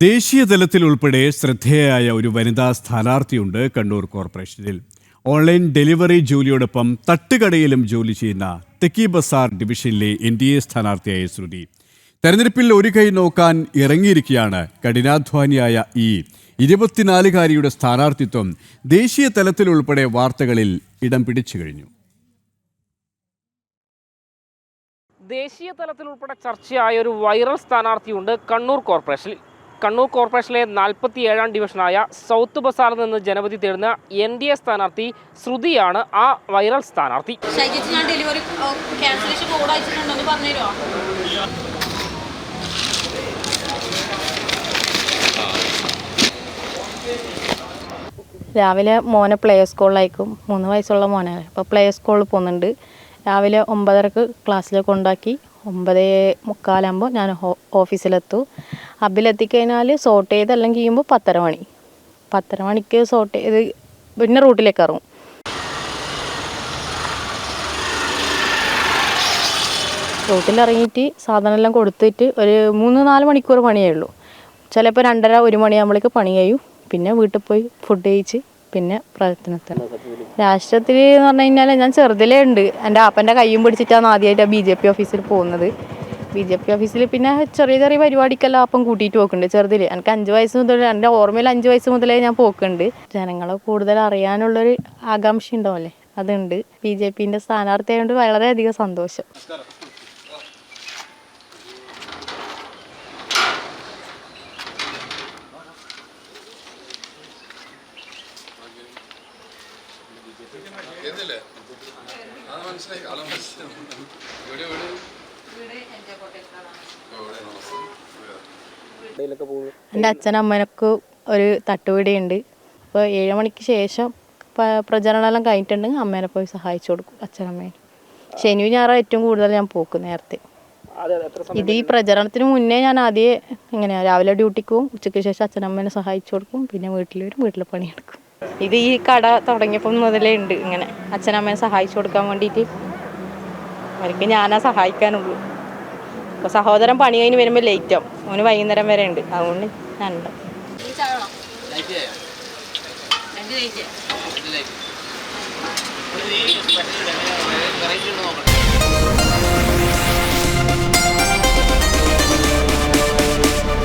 ദേശീയ തലത്തിൽ ഉൾപ്പെടെ ശ്രദ്ധേയായ ഒരു വനിതാ സ്ഥാനാർത്ഥിയുണ്ട് കണ്ണൂർ കോർപ്പറേഷനിൽ. ഓൺലൈൻ ഡെലിവറി ജോലിയോടൊപ്പം തട്ടുകടയിലും ജോലി ചെയ്യുന്ന തെക്കി ബസാർ ഡിവിഷനിലെ എൻ ഡി എ സ്ഥാനാർത്ഥിയായ ശ്രുതി. തെരഞ്ഞെടുപ്പിൽ ഒരു കൈ നോക്കാൻ ഇറങ്ങിയിരിക്കുകയാണ് കഠിനാധ്വാനിയായ ഈ ഇരുപത്തിനാലുകാരിയുടെ സ്ഥാനാർത്ഥിത്വം ദേശീയ തലത്തിൽ ഉൾപ്പെടെ വാർത്തകളിൽ ഇടം പിടിച്ചു കഴിഞ്ഞു. ദേശീയ തലത്തിൽ ഉൾപ്പെടെ ചർച്ചയായ ഒരു വൈറൽ സ്ഥാനാർത്ഥിയുണ്ട് കണ്ണൂർ കോർപ്പറേഷനിൽ. കണ്ണൂർ കോർപ്പറേഷനിലെ നാൽപ്പത്തി ഏഴാം ഡിവിഷനായ സൗത്ത് ബസാറിൽ നിന്ന് ജനവധി തേടുന്ന എൻ ഡി എ സ്ഥാനാർത്ഥി ശ്രുതിയാണ് ആ വൈറൽ സ്ഥാനാർത്ഥി. രാവിലെ മോനെ പ്ലേ സ്കൂളിലായിരിക്കും മൂന്ന് വയസ്സുള്ള മോനെ. അപ്പോൾ പ്ലേ സ്കൂളിൽ പോകുന്നുണ്ട്. രാവിലെ ഒമ്പതരക്ക് ക്ലാസ്സിലേക്ക് കൊണ്ടാക്കി. ഒമ്പതേ മുക്കാലാകുമ്പോൾ ഞാൻ ഓഫീസിലെത്തും ഹബിലെത്തിക്കഴിഞ്ഞാൽ സോർട്ട് ചെയ്ത് എല്ലാം ചെയ്യുമ്പോൾ പത്തര മണി. പത്തര മണിക്ക് സോർട്ട് ചെയ്ത് പിന്നെ റൂട്ടിലേക്ക് ഇറങ്ങും. റൂട്ടിലിറങ്ങിയിട്ട് സാധനം എല്ലാം കൊടുത്തിട്ട് ഒരു മൂന്ന് നാല് മണിക്കൂർ പണിയേ ഉള്ളൂ. ചിലപ്പോൾ രണ്ടര ഒരു മണിയാകുമ്പോഴേക്ക് പണി കഴിയും. പിന്നെ വീട്ടിൽ പോയി ഫുഡ് കഴിച്ച് പിന്നെ പ്രവർത്തനത്തിന്. രാഷ്ട്രത്തിൽ എന്ന് പറഞ്ഞു കഴിഞ്ഞാൽ ഞാൻ ചെറുതിലേ ഉണ്ട്. എന്റെ ആപ്പന്റെ കയ്യും പിടിച്ചിട്ടാണ് ആദ്യമായിട്ട് ബി ജെ പി ഓഫീസിൽ പോകുന്നത്. ബി ജെ പി ഓഫീസിൽ പിന്നെ ചെറിയ ചെറിയ പരിപാടിക്കെല്ലാം അപ്പം കൂട്ടിയിട്ട് പോക്കുന്നുണ്ട് ചെറുതിൽ എനിക്ക് അഞ്ച് വയസ്സ് മുതൽ എന്റെ ഓർമ്മയിൽ അഞ്ച് വയസ്സ് മുതലേ ഞാൻ പോക്കുന്നുണ്ട് ജനങ്ങളെ കൂടുതൽ അറിയാനുള്ളൊരു ആകാംക്ഷ ഉണ്ടാവില്ലേ അതുണ്ട്. ബി ജെ പിന്റെ സ്ഥാനാർത്ഥിയായതുകൊണ്ട് വളരെയധികം സന്തോഷം. എന്റെ അച്ഛനമ്മനക്ക് ഒരു തട്ടുപിടിയുണ്ട് അപ്പോൾ ഏഴ് മണിക്ക് ശേഷം പ്രചരണമെല്ലാം കഴിഞ്ഞിട്ടുണ്ടെങ്കിൽ അമ്മേനെ പോയി സഹായിച്ചു കൊടുക്കും അച്ഛനമ്മേനെ. ശനി ഞായറും ഏറ്റവും കൂടുതൽ ഞാൻ പോക്കും നേരത്തെ. ഇത് ഈ പ്രചരണത്തിന് മുന്നേ ഞാൻ ആദ്യം എങ്ങനെയാ രാവിലെ ഡ്യൂട്ടിക്ക് പോകും ഉച്ചയ്ക്ക് ശേഷം അച്ഛനമ്മേനെ സഹായിച്ചു കൊടുക്കും. പിന്നെ വീട്ടിൽ വരും വീട്ടിൽ പണിയെടുക്കും. ഇത് ഈ കട തുടങ്ങിയപ്പം മുതലേ ഉണ്ട് ഇങ്ങനെ. അച്ഛനമ്മേനെ സഹായിച്ചു കൊടുക്കാൻ വേണ്ടിയിട്ട് അവർക്ക് ഞാനാ സഹായിക്കാനുള്ളൂ. അപ്പോൾ സഹോദരൻ പണി കഴിഞ്ഞ് വരുമ്പോൾ ലേറ്റ് ആവും. അവന് വൈകുന്നേരം വരെ ഉണ്ട്. അതുകൊണ്ട് ഞാനുണ്ട് നോക്കട്ടെ